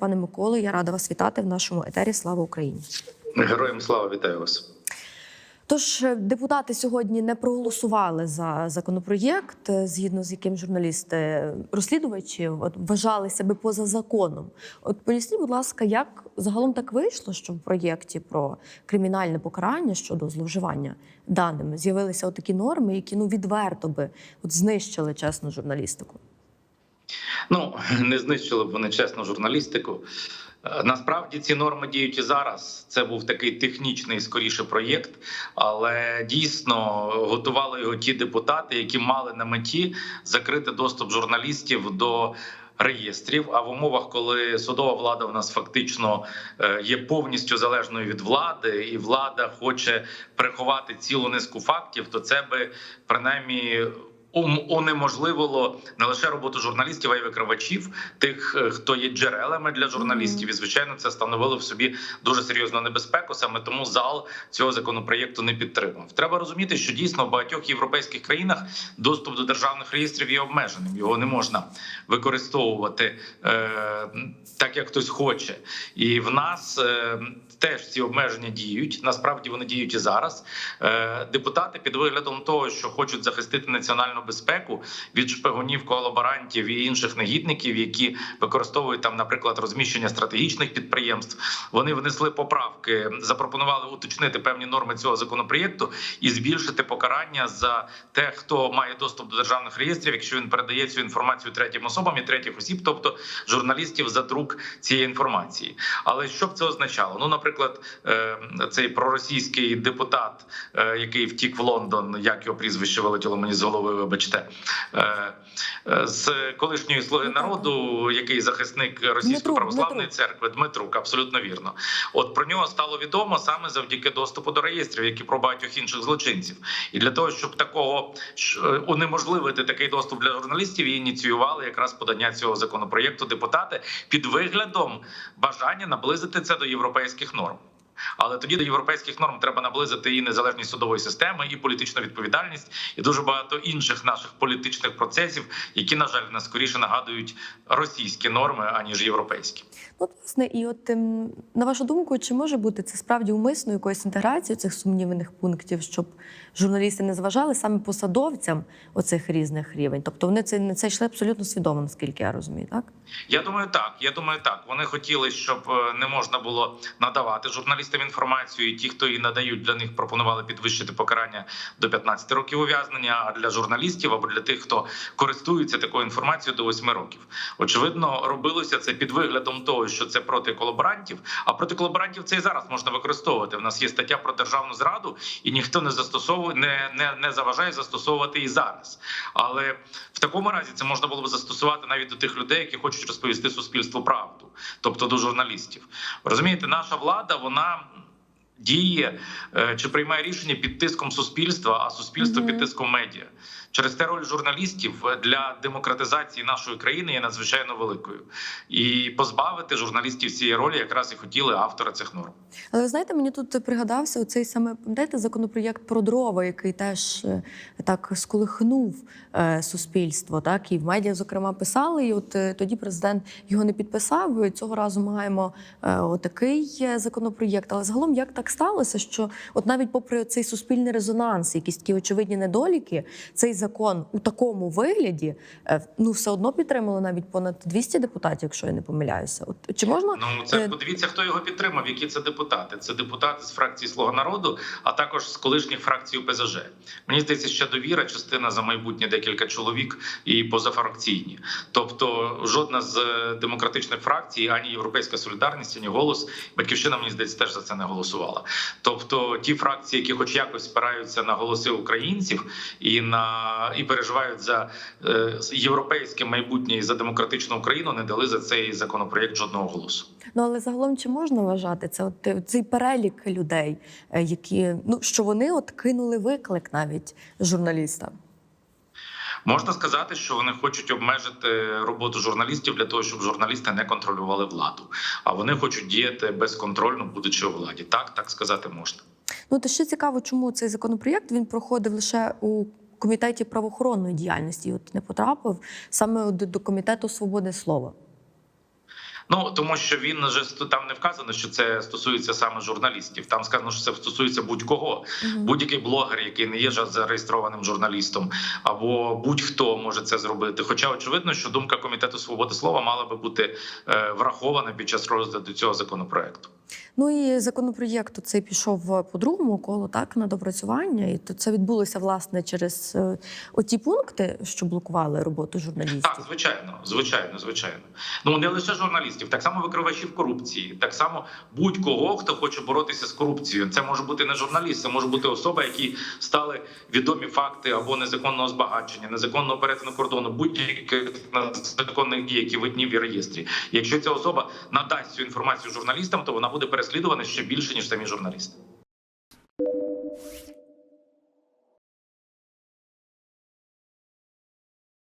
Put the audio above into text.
Пане Миколо, я рада вас вітати в нашому етері. Слава Україні! Героям слава вітаю вас. Тож е, депутати сьогодні не проголосували за законопроєкт, е, згідно з яким журналісти розслідувачі от, вважали себе поза законом. От поясніть, будь ласка, як загалом так вийшло, що в проєкті про кримінальне покарання щодо зловживання даними з'явилися такі норми, які ну відверто би от знищили чесну журналістику. Ну не знищили б вони чесну журналістику. Е, Насправді ці норми діють і зараз. Це був такий технічний скоріше проєкт, але дійсно готували його ті депутати, які мали на меті закрити доступ журналістів до. Реєстрів, а в умовах, коли судова влада в нас фактично е, є повністю залежною від влади, і влада хоче приховати цілу низку фактів, то це би принаймні унеможливило не лише роботу журналістів, а й викривачів, тих, е, хто є джерелами для журналістів. І звичайно, це становило в собі дуже серйозну небезпеку. Саме тому зал цього законопроєкту не підтримав. Треба розуміти, що дійсно в багатьох європейських країнах доступ до державних реєстрів є обмеженим. Його не можна використовувати е, так, як хтось хоче. І в нас е, теж ці обмеження діють. Насправді вони діють і зараз. Е, депутати під виглядом того, що хочуть захистити національну безпеку від шпигунів, колаборантів і інших негідників, які використовують там, наприклад, розміщення стратегічних підприємств. Вони внесли поправки, запропонували уточнити певні норми цього законопроєкту і збільшити покарання за те, хто має доступ до державних реєстрів, якщо він передає цю інформацію третім особам і третіх осіб, тобто журналістів за друк цієї інформації. Але що б це означало? Ну, наприклад, е, цей проросійський депутат, е, який втік в Лондон, як його прізвище вилетіло мені з голови, вибачте, е, е, з колишньої слуги народу, який захисник російської православної церкви, Дмитрук, абсолютно вірно. От про нього стало відомо саме завдяки доступу до реєстрів, як і про багатьох інших злочинців. І для того, щоб такого е, унеможливити такий доступ для журналістів, і ініціювали якраз подання цього законопроєкту депутати під виглядом бажання наблизити це до європейських норм. Але тоді до європейських норм треба наблизити і незалежність судової системи, і політичну відповідальність, і дуже багато інших наших політичних процесів, які на жаль нас скоріше нагадують російські норми аніж європейські. Ну, власне, і от ем, на вашу думку, чи може бути це справді умисно якоюсь інтеграцією цих сумнівних пунктів, щоб журналісти не зважали саме посадовцям оцих різних рівень? Тобто вони це не це йшли абсолютно свідомо, наскільки я розумію, так? Я думаю, так. Я думаю, так. Вони хотіли, щоб е, не можна було надавати журналістам інформацію. І ті, хто її надають, для них пропонували підвищити покарання до 15 років ув'язнення. А для журналістів або для тих, хто користується такою інформацією, до 8 років. Очевидно, робилося це під виглядом того, що це проти колаборантів. А проти колаборантів це і зараз можна використовувати. У нас є стаття про державну зраду, і ніхто не застосовує, не, не, не заважає застосовувати і зараз. Але в такому разі це можна було б застосувати навіть до тих людей, які хочуть розповісти суспільству правду, тобто до журналістів. Розумієте, наша влада вона. Діє е, чи приймає рішення під тиском суспільства, а суспільство Мгм. під тиском медіа. Через те роль журналістів для демократизації нашої країни є надзвичайно великою, і позбавити журналістів цієї ролі якраз і хотіли автори цих норм. Але ви знаєте, мені тут пригадався оцей саме пам'ятаєте, законопроєкт про дрова, який теж е, так сколихнув е, суспільство. Так і в медіа, зокрема, писали. І от е, тоді президент його не підписав. Цього разу маємо е, отакий е, законопроєкт. Але загалом як так сталося, що от навіть попри цей суспільний резонанс, якісь такі очевидні недоліки, цей закон у такому вигляді е, ну все одно підтримало навіть понад 200 депутатів, якщо я не помиляюся. От чи можна Ну це Е, подивіться, хто його підтримав. Які це депутати? Це депутати з фракції Слуга народу, а також з колишніх фракцій УПЗЖ. Мені здається, ще довіра, частина за майбутнє декілька чоловік і позафракційні. Тобто, жодна з е, демократичних фракцій, ані Європейська Солідарність, ані голос батьківщина, мені здається, теж за це не голосувала. Тобто, ті фракції, які, хоч якось спираються на голоси українців і на і переживають за е, європейське майбутнє і за демократичну Україну, не дали за цей законопроєкт жодного голосу. Ну але загалом чи можна вважати це? От е, цей перелік людей, е, які ну що вони от кинули виклик навіть журналістам. Можна сказати, що вони хочуть обмежити роботу журналістів для того, щоб журналісти не контролювали владу. А вони хочуть діяти безконтрольно, будучи у владі. Так, так сказати можна. Ну та ще цікаво, чому цей законопроєкт він проходив лише у комітеті правоохоронної діяльності. і От не потрапив саме до, комітету свободи слова. Ну тому що він же там не вказано, що це стосується саме журналістів. Там сказано, що це стосується будь-кого. Мгм. Будь-який блогер, який не є зареєстрованим журналістом, або будь-хто може це зробити. Хоча очевидно, що думка комітету свободи слова мала би бути е, врахована під час розгляду цього законопроекту. Ну і законопроєкт цей пішов по другому колу, так на допрацювання, і то це відбулося власне через е, оті пункти, що блокували роботу журналістів. Так, звичайно, звичайно, звичайно. Ну не лише журналістів, так само викривачів корупції, так само будь-кого, хто хоче боротися з корупцією. Це може бути не журналіст, це може бути особа, які стали відомі факти або незаконного збагачення, незаконного перетину кордону, будь-яких незаконних дій, які видні в реєстрі. Якщо ця особа надасть цю інформацію журналістам, то вона буде переслідувана ще більше ніж самі журналісти.